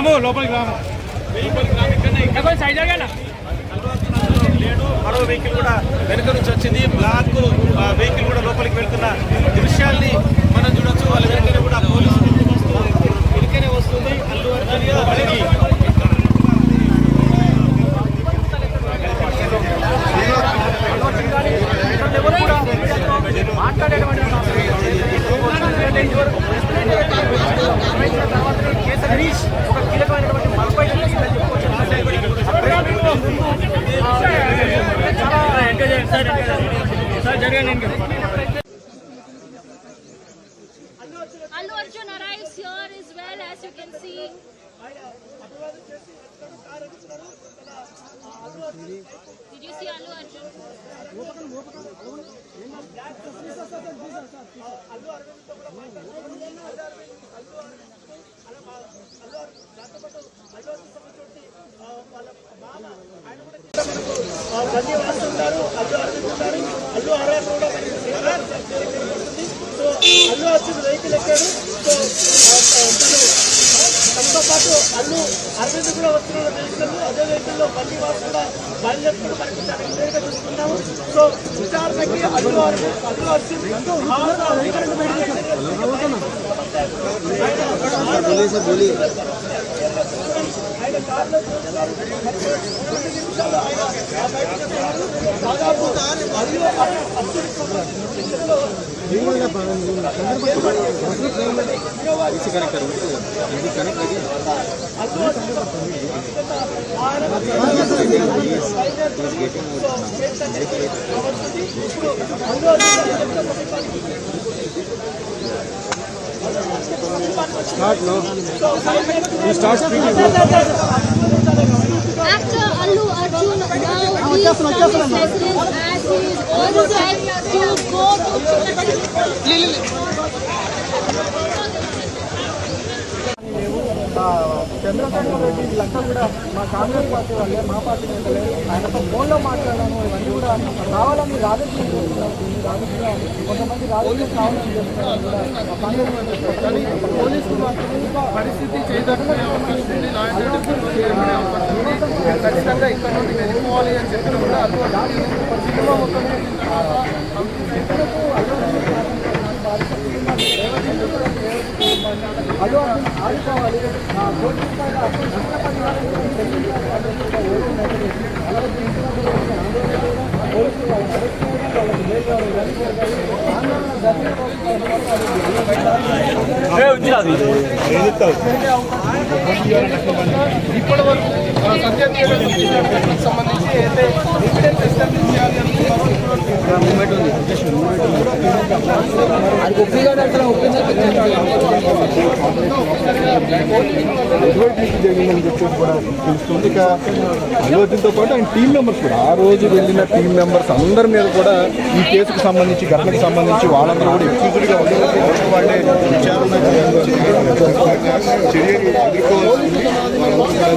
రాము లోపలికి రాము. మరో వెహికల్ కూడా వెనుక నుంచి వచ్చింది. బ్లాక్ ఆ, వెహికల్ కూడా లోపలికి వెళ్తున్న దృశ్యాల్ని మనం చూడొచ్చు. వాళ్ళ వెనుకనే కూడా పోలీసు వెనుకనే వస్తుంది. అల్లు అర్జున్ బడికి Allu Arjun arrives here as well as you can see. Did you see Allu Arjun? బండి వాస్తుంటారు అల్లు అర్జున్ ఉంటారు అల్లు ఆర్ఆర్ కూడా మనకి సో అల్లు అర్జున్ వెహికల్ ఎక్కాడు సో ఆ, తను తనతో పాటు అల్లు అరవింద్ కూడా వస్తున్న వెహికల్ అదే వెహికల్లో బండి వాసు కూడా బయలుదేరుతున్న గా చూస్తున్నాము సో విచారణకి అల్లు అల్లు అర్జున్ వెహికల్ ఆయన కార్లో చూస్తున్నారు రెండు నిమిషాలు ఆయన ఆ Start now. You start speaking. Allu Arjun now as he is to go to... Chandrasekhar Reddy వీళ్ళంతా కూడా మా కాంగ్రెస్ పార్టీ వాళ్ళే మా పార్టీ నేతలే ఆయనతో ఫోన్లో మాట్లాడాను ఇవన్నీ కూడా కావాలని రాజకీయం చేస్తున్నారు దీన్ని రాజకీయ కొంతమంది రాజకీయం కావాలని చేస్తున్నారు కూడా కాంగ్రెస్ కానీ పోలీసులు మాత్రం పరిస్థితి చేయదట్టుకునే ఖచ్చితంగా ఇక్కడ నుండి వెళ్ళిపోవాలి అని చెప్పిన కూడా అల్లు సినిమా మొత్తం అల్లు ఇప్పటి వరకు సత్య థియేటర్ సంబంధించి అయితే ఎవిడెన్స్ ఎస్టాబ్లిష్ చేయాలి అనుకున్నారు ఎటువంటి జరిగిందని చెప్పేసి కూడా తెలుస్తుంది ఇక అల్లు పాటు ఆయన టీం మెంబర్స్ కూడా ఆ రోజు వెళ్ళిన టీం మెంబర్స్ అందరి మీద కూడా ఈ కేసుకు సంబంధించి ఘటనకు సంబంధించి వాళ్ళందరూ కూడా ఎక్స్క్యూజ్డ్గా ఉండేది వాళ్ళే విచారణ చర్యలు ఎదుర్కోవాల్సింది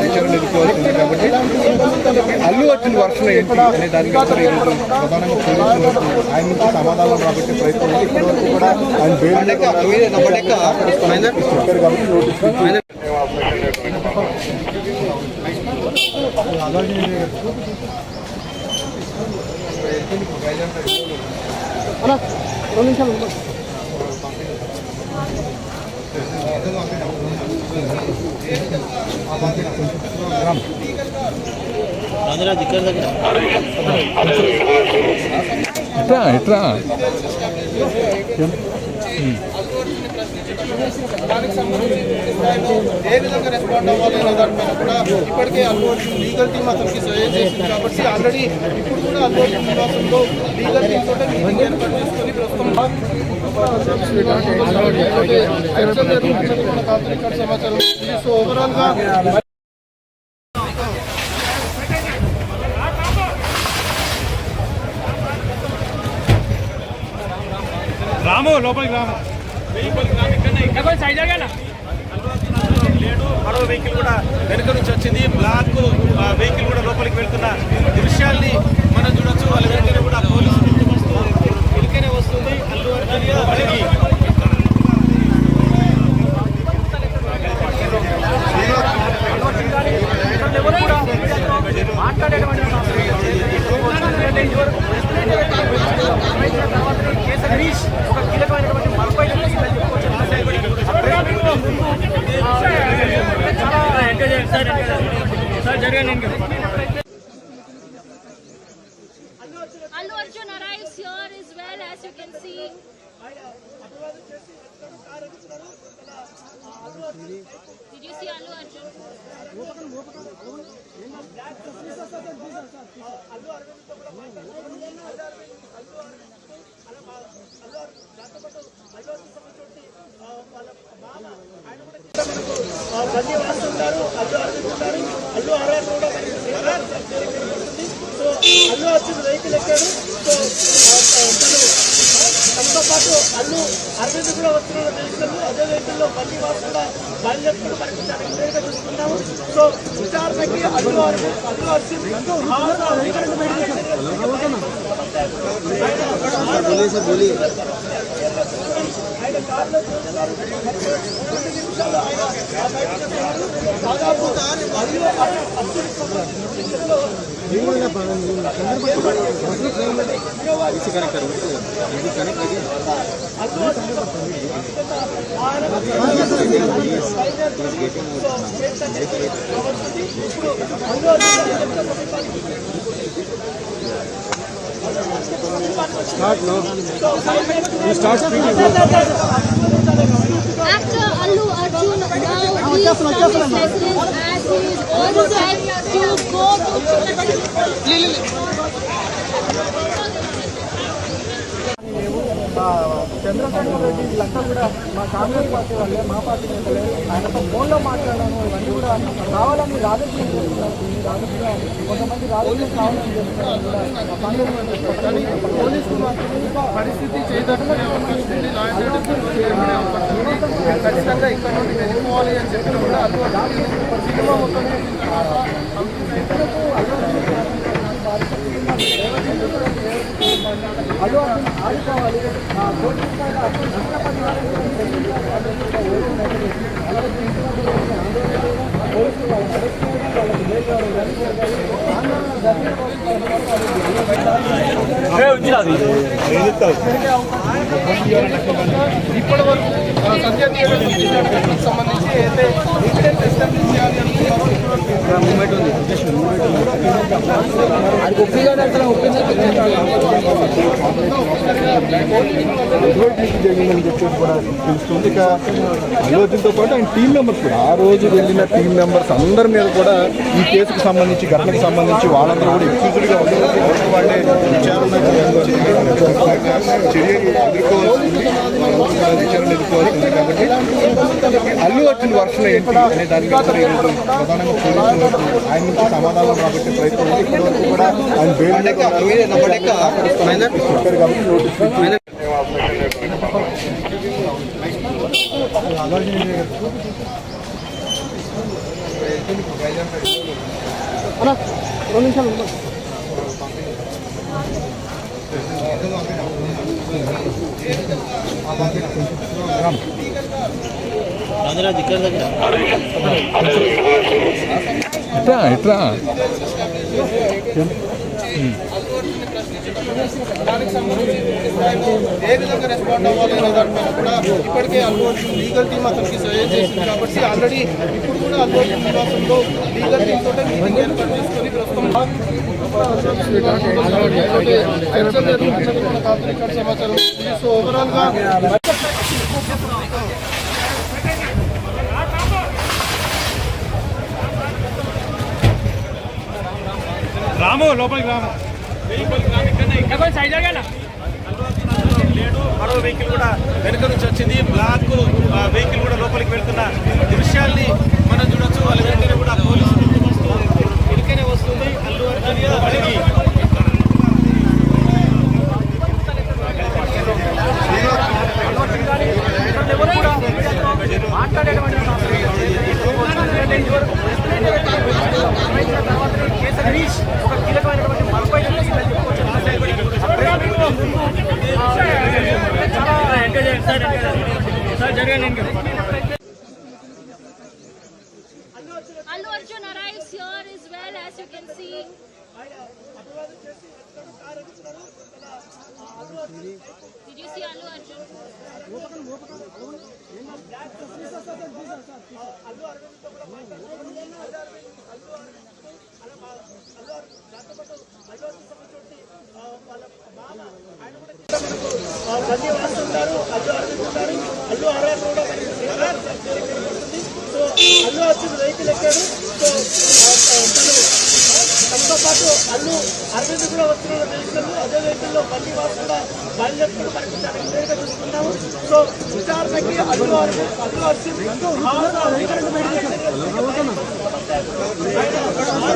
విచారణ ఎదుర్కోవాల్సింది కాబట్టి అల్లు అర్జున్ వర్షం ఏంటి అనే దానికి ప్రధానంగా పోలీసులు ఆయన నుంచి సమాధానం రాబట్టే ప్రయత్నం ఉంది. ఇప్పటి వరకు కూడా ఆయన బెయిల్ చెప్పారు కాబట్టి నోటీస్ ఇచ్చి రెండు నిమిషాలు ఉండు. ఎట్రా ఎట్రా దానికి సంబంధించి ఏ విధంగా రెస్పాండ్ అవ్వాలి అనే దానిపైన కూడా ఇప్పటికే అల్లు అర్జున్ లీగల్ టీమ్ అతనికి సజెస్ట్ చేసింది కాబట్టి ఆల్రెడీ ఇప్పుడు కూడా అల్లు అర్జున్ నివాసంలో లీగల్ టీమ్ తోటి మీటింగ్ ఏర్పాటు చేసుకొని ప్రస్తుతం యాక్చువల్గా రూల్స్ కూడా కాదు ఇక్కడ సమాచారం ఉంది. సో ఓవరాల్గా రాము లోపలికి రాము మరో వెహికల్ కూడా వెనుక నుంచి వచ్చింది. బ్లాక్ వెహికల్ కూడా లోపలికి వెళ్తున్న దృశ్యాల్ని మనం చూడొచ్చు. వాళ్ళ వెంటనే కూడా పోలీసు వెనుకనే వస్తుంది. అల్లు అర్జున్ మాట్లాడేటువంటి సార్ జరిగాను ఉంటారు అల్లు ఆర్ఆర్ కూడా సో అల్లు అర్జున్ వెహికల్ ఎక్కాడు సో తను తనతో పాటు అల్లు అరవింద్ కూడా వస్తున్నారు వెహికల్ అదే వెహికల్లో బండి కూడా బయలుదేరుతున్న మనకి చాలా సో విచారణకి అల్లు అరవింద్ అల్లు అర్జున్ వెహికల్ బయట ఆయన కార్లో చూస్తున్నారు రెండు నిమిషాలు ఆయన ఆ Start now. You start speaking. Actor Allu Arjun now he from his as he is all set to go to... Chandrasekhar Reddy వీళ్ళంతా కూడా మా కాంగ్రెస్ పార్టీ వాళ్ళే మా పార్టీ నేతలే ఆయనతో ఫోన్లో మాట్లాడాను ఇవన్నీ కూడా కావాలని రాజకీయం చేస్తున్నారు రాజకీయ కొంతమంది రాజకీయం కావాలని చేస్తున్నారు పోలీసులు పరిస్థితి ఖచ్చితంగా ఇక్కడ నుండి వెళ్ళిపోవాలి అని చెప్పిన కూడా సినిమా మొత్తం ఇప్పటి వరకు సంధ్యా థియేటర్ సంబంధించి అయితే ఎవిడెన్స్ ఎస్టాబ్లిష్ చేయాలి ఎటువంటి లీక్ జరిగిందని చెప్పేసి కూడా తెలుస్తుంది ఇక అల్లు పాటు ఆయన టీం మెంబర్స్ కూడా ఆ రోజు వెళ్ళిన టీం మెంబర్స్ అందరి మీద కూడా ఈ కేసుకు సంబంధించి ఘటనకు సంబంధించి వాళ్ళందరూ కూడా ఎక్స్క్యూజ్డ్గా ఉండవచ్చు వాళ్ళే విచారణ చర్యలు ఎదుర్కోవాల్సింది. వాళ్ళందరూ విచారణ ఎదుర్కోవాల్సింది కాబట్టి అల్లు అర్జున్ వర్షన్ ఏంటి? అనే దాని మీద ప్రధానంగా పోలీసులు ఆయన నుంచి సమాధానం రాబట్టే ప్రయత్నం ఇప్పటివరకు కూడా ఆయన బెయిల్ కాబట్టి నోటీస్ రెండు నిమిషాలు ఉండు. ఇట్లా ఇట్లా దానికి సంబంధించి ఏ విధంగా రెస్పాండ్ అవ్వాలి అనే దానిపైన కూడా ఇప్పటికే అల్లు లీగల్ టీమ్ అతనికి సజెస్ట్ చేసింది కాబట్టి ఆల్రెడీ ఇప్పుడు కూడా అల్లు నివాసంలో లీగల్ టీమ్ తోటే మీటింగ్ ఏర్పాటు చేసుకొని ప్రస్తుతం సమాచారం సో ఓవరాల్ రాము లోపలికి రాము. మరో వెహికల్ కూడా వెనుక నుంచి వచ్చింది బ్లాక్ వెహికల్ కూడా లోపలికి వెళ్తున్న దృశ్యాల్ని మనం చూడొచ్చు. వాళ్ళ వెంటనే కూడా పోలీసులు బందోబస్తు వెనుకనే వస్తుంది. అల్లు అర్జున్ లోపలికి హరీష్ ఒక కీలకమైనటువంటి మలుపు అయితే తీసుకుందని చెప్పుకోవచ్చు. ఆ ప్రేమ ముందు, ఆ, చాలా ఎంకరేజ్ చేయండి సార్ ఎంకరేజ్ సార్ జరగండి encourage Allu Arjun arrives here as well, as you can see. Did you see Allu Arjun? Allu అరవింద్తో కూడా మాట్లాడారు అల్లు అరవింద్ అల్లు అరవింద్ అలా మా అల్లు అరవింద్ దాంతో పాటు అల్లు అర్జున్ సంబంధించి వాళ్ళ మామ ఆయన కూడా మనకు ఆ, ఉంటారు అల్లు అరవింద్ ఉంటారు అల్లు ఆర్ఆర్ కూడా సో అల్లు అర్జున్ వెహికల్ ఎక్కాడు సో తను తనతో పాటు అల్లు అరవింద్ కూడా వస్తున్న వెహికల్ అదే వెహికల్ బండి వాసు కూడా బయలుదేరుతున్న పరిస్థితి క్లియర్గా చూస్తున్నాము సో విచారణకి అల్లు అరవింద్ అల్లు అర్జున్ వెహికల్ ఆయన కార్లో చూస్తున్నారు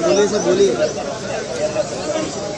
రెండు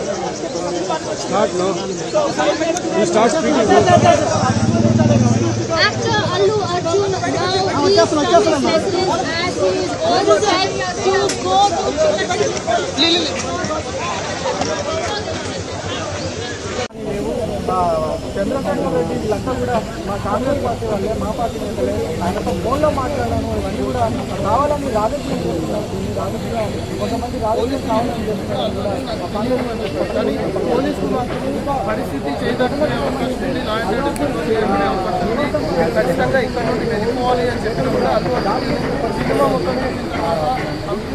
వస్తున్నారు. దాదాపు అల్లు అర్జున్ సంబంధించిన Actor Allu Arjun now is coming specialist as he is all set to go to Chandrasekhar Reddy వీళ్ళంతా కూడా మా కాంగ్రెస్ పార్టీ వాళ్ళే మా పార్టీ నేతలే. ఆయనతో ఫోన్లో మాట్లాడాను ఇవన్నీ కూడా కావాలని రాజకీయం చేస్తున్నారు. దీన్ని రాజకీయ కొంతమంది రాజకీయం కావాలని చేస్తున్నారు కూడా. పోలీసులు పరిస్థితి ఖచ్చితంగా ఇక్కడ నుండి వెళ్ళిపోవాలి అని చెప్పిన కూడా సినిమా మొత్తం చేసిన తర్వాత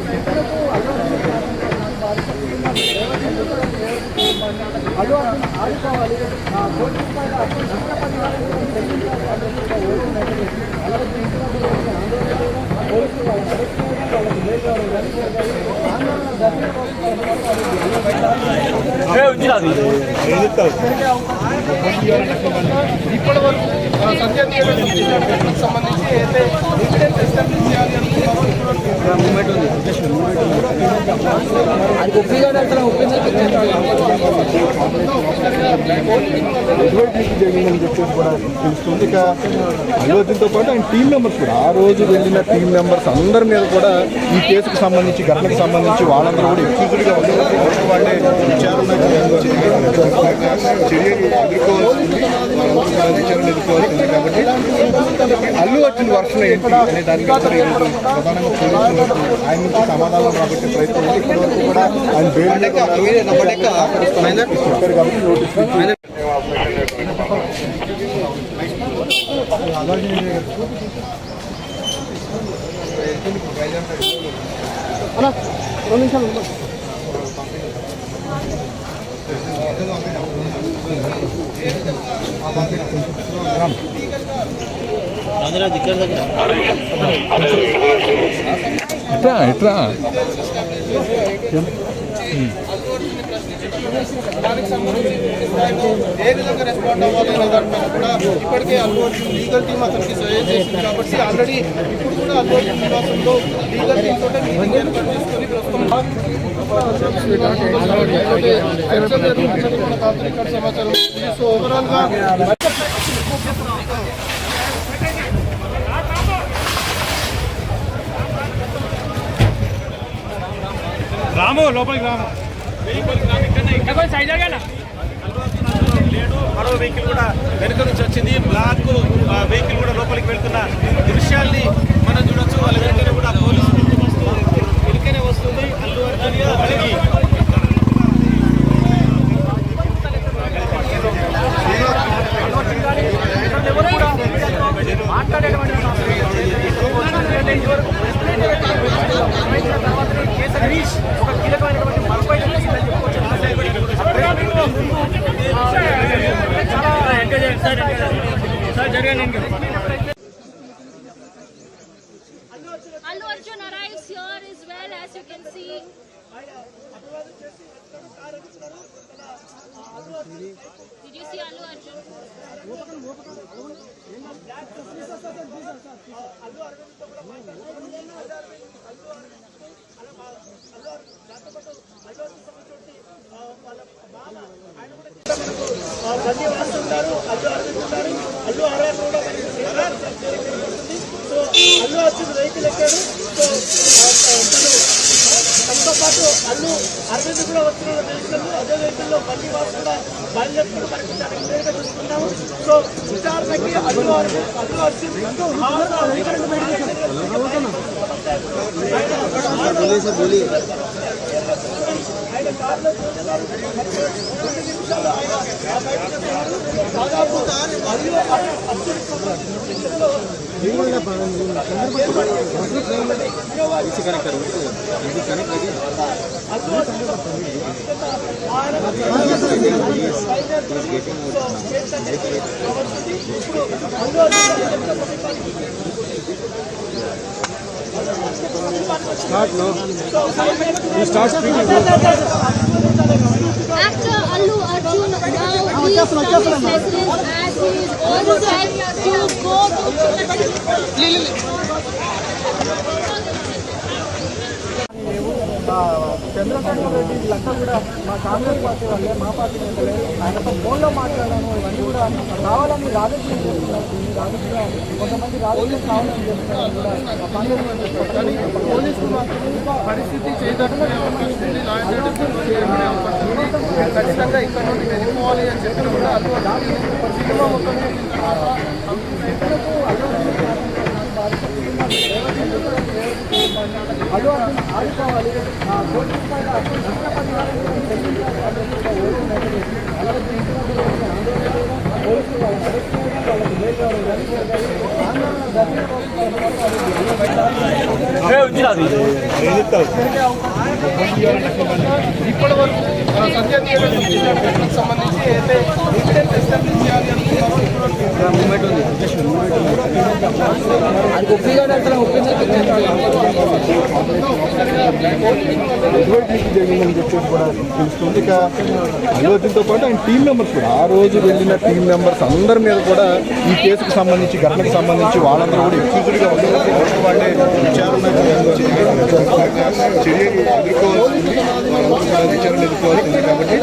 రైతులకు అల్లు అర్జున్ అల్లు అర్జున్ ఆడుకోవాలి. ఆ కోటి రూపాయల అప్పు నష్ట పరిహారం చెల్లించాలి అనేది కూడా ఓటు ఉన్నది. అలాగే చేసినప్పుడు ఆందోళన పోలీసులు వాళ్ళని అరెస్ట్ చేయడం, వాళ్ళకి బెయిల్ రావడం ఇవన్నీ జరిగాయి. ఆందోళన జరిగిన రోజు ఇప్పటి వరకు ఆ, సంజయ్ థియేటర్ సంబంధించి సంబంధించి అయితే ఎవిడెన్స్ ఎస్టాబ్లిష్ చేయాలి అనుకున్నారో ఎటువంటి నీతి జరిగిందని చెప్పేసి కూడా తెలుస్తుంది ఇక అల్లు అర్జున్తో పాటు ఆయన టీం మెంబర్స్ కూడా ఆ రోజు వెళ్ళిన టీం మెంబర్స్ అందరి మీద కూడా ఈ కేసుకు సంబంధించి ఘటనకు సంబంధించి వాళ్ళందరూ కూడా ఎక్స్క్యూజ్డ్గా ఉన్నారు. వాళ్ళే విచారణ చర్యలు ఎదుర్కోవాల్సింది విచారణ ఎదుర్కోవాల్సింది కాబట్టి అల్లు అర్జున్ వర్షం ఏంటి అనే దాని ప్రధానంగా పోలీసులు ఆయన నుంచి సమాధానం రాబట్టే ప్రయత్నం కూడా ఆయన బెయిల్ కాబట్టి నోటీస్ రెండు నిమిషాలు ఉండు. ఎట్లా ఎట్లా దానికి సంబంధించి స్థాయిలో ఏ విధంగా రెస్పాండ్ అవ్వాలి అనే దానిపైన కూడా ఇప్పటికే అల్లు అర్జున్ లీగల్ టీమ్ అతనికి సజెస్ట్ చేసింది కాబట్టి ఆల్రెడీ ఇప్పుడు కూడా అల్లు అర్జున్ నివాసంలో లీగల్ టీమ్ తోటే మీటింగ్ ఏర్పాటు చేసుకొని ప్రస్తుతం సమాచారం. సో ఓవరాల్గా రాము లోపలికి రాము లేడు మరో వెహికల్ కూడా వెనుక నుంచి వచ్చింది. బ్లాక్ ఆ, వెహికల్ కూడా లోపలికి వెళ్తున్న దృశ్యాల్ని మనం చూడొచ్చు. వాళ్ళ వెనుకనే కూడా పోలీసు బందోబస్తు వెనుకనే వస్తుంది. అల్లు అర్జున్ మనకి Allu Arjun arrives here as well as you can see. Did you see Allu Arjun? ఆ, గండి వాసు ఉంటారు అల్లు అల్లు ఆర్ఆర్ కూడా వెహికల్ ఎక్కాడు సో తనతో పాటు అల్లు అరవింద్ కూడా వస్తున్న వెహికల్ అదే వెహికల్ బండి వాసు కూడా బయలుదేరుతున్న పరిస్థితి చాలా చూస్తున్నాము సో విచారణకి అల్లు అరవింద్ అల్లు అర్జున్ ఆయన కార్లో చూస్తున్నారు రెండు నిమిషాలు ఆయన ఆ బయట చేస్తున్నారు. దాదాపు అల్లు అర్జున్ విషయంలో Actor Allu Arjun now he ah, is coming residence as he is all set to go to Chandrasekhar Reddy వీళ్ళంతా కూడా మా కాంగ్రెస్ పార్టీ వాళ్ళే మా పార్టీ నేతలే ఆయనతో ఫోన్లో మాట్లాడాను ఇవన్నీ కూడా కావాలని రాజకీయం చేస్తున్నారు. రాజకీయ కొంతమంది రాజకీయం కావాలని చేస్తున్నారు కూడా మా కాంగ్రెస్ పోలీసులు మాత్రం పరిస్థితి ఖచ్చితంగా ఇక్కడ నుండి వెళ్ళిపోవాలి అని చెప్పిన కూడా అందులో దాని పరిస్థితిలో మొత్తం అల్లు అర్జున్ ఆడుకోవాలి ఆ పోలీస్ పైన నష్టపరిహారం చెల్లించాలి అనేది కూడా ఓడిపోయింది. అలాగే ఇంటి వద్ద ఉన్న ఆందోళన కూడా పోలీసులు వాళ్ళని అరెస్ట్ చేయడం, వాళ్ళకి బెయిల్ రావడం ఇవన్నీ జరిగాయి. ఆందోళన జరిగిన రోజు ఇప్పటి వరకు సంజయ్ థియేటర్ సంబంధించి అయితే ఎస్టాబ్లిష్ చేయాలి చెప్పేసి కూడా తెలుస్తుంది ఇక అయోధ్యతో పాటు ఆయన టీం మెంబర్స్ కూడా ఆ రోజు వెళ్ళిన టీం మెంబర్స్ అందరి మీద కూడా ఈ కేసుకు సంబంధించి ఘటనకు సంబంధించి వాళ్ళందరూ కూడా ఎక్స్క్యూజ్డ్గా ఉండవచ్చు వాళ్ళే విచారణ చర్యలు ఎదుర్కోవాల్సింది విచారణ ఎదుర్కోవాల్సింది కాబట్టి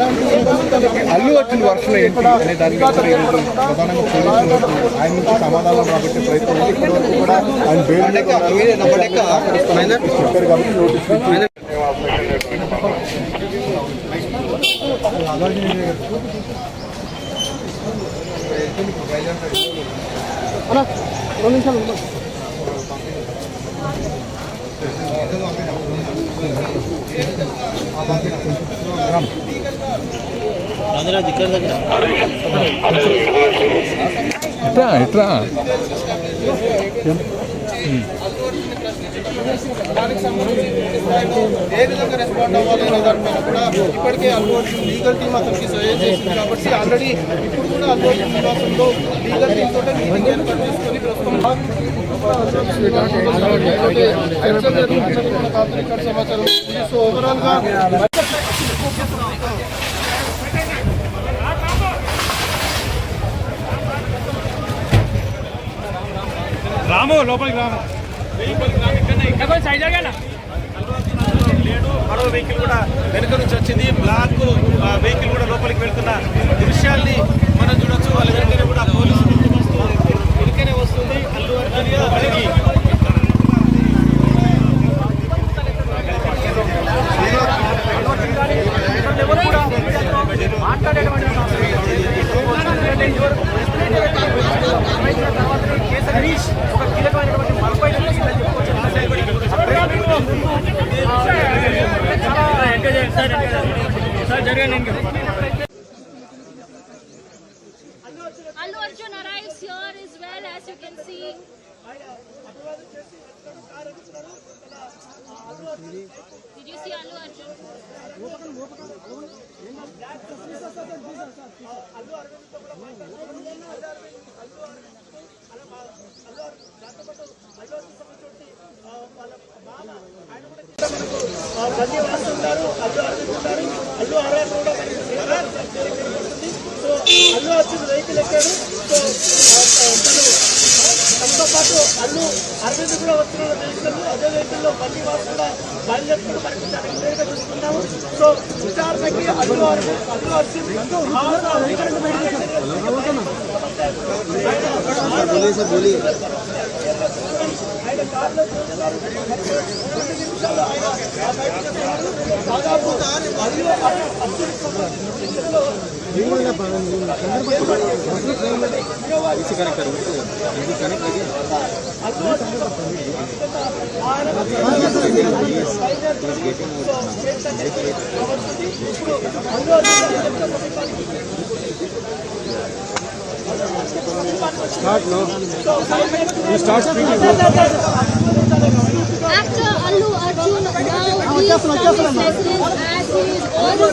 అల్లు అర్జున్ వర్షం ఏంటి అనే దాని ప్రధానంగా పోలీసులు ఆయన నుంచి సమాధానం కాబట్టి ప్రయత్నం ఉంది కూడా ఆయన బెయిల్ కాబట్టి నోటీస్ రెండు నిమిషాలు ఉండు. ఎట్లా ఎట్లా దానికి సంబంధించి ఏ విధంగా రెస్పాండ్ అవ్వాలి అనే దానిపైన కూడా ఇప్పటికే అల్లు అర్జున్ లీగల్ టీమ్ అతనికి సజెస్ట్ చేసింది కాబట్టి ఆల్రెడీ ఇప్పుడు కూడా అల్లు అర్జున్ నివాసంలో లీగల్ టీమ్ తోటే మీటింగ్ ఏర్పాటు చేసుకొని ప్రస్తుతం సమాచారం. సో రాము లోపలికి రాము పడవ వెహికల్ కూడా వెనుక నుంచి వచ్చింది. బ్లాక్ ఆ, వెహికల్ కూడా లోపలికి వెళ్తున్న దృశ్యాలు మనం చూడొచ్చు వాళ్ళ వెనుకనే కూడా పోలీసు బందోబస్తు వెనుకనే వస్తుంది అల్లు అర్జున్ లోపలికి Allu Arjun arrives here as well as you can see. Did ఉంటారు అల్లు అర్జున్ ఉంటారు అల్లు ఆర్ఆర్ కూడా సో అల్లు అర్జున్ వెహికల్ ఎక్కాడు సో తను తమతో పాటు అల్లు అరవింద్ కూడా వస్తున్న వెహికల్ అదే వెహికల్ బండి వాసు కూడా బయలుదేరుతున్న మనకి చాలా చూస్తున్నాము. సో విచారణకి అల్లు అరవింద్ అల్లు అర్జున్ ఆ వెహికల్ బయట కారులో చూస్తున్నారు రెండు నిమిషాలు ఆయన ఆ బయటకు వస్తున్నారు. దాదాపు అల్లు అర్జున్ సంబంధించిన ఇందులో అల్లు అర్జున్ ఆయన సో కేసు అనేది వస్తుంది. ఇప్పుడు Allu Arjun After Allu Arjun, now he is coming president as he is always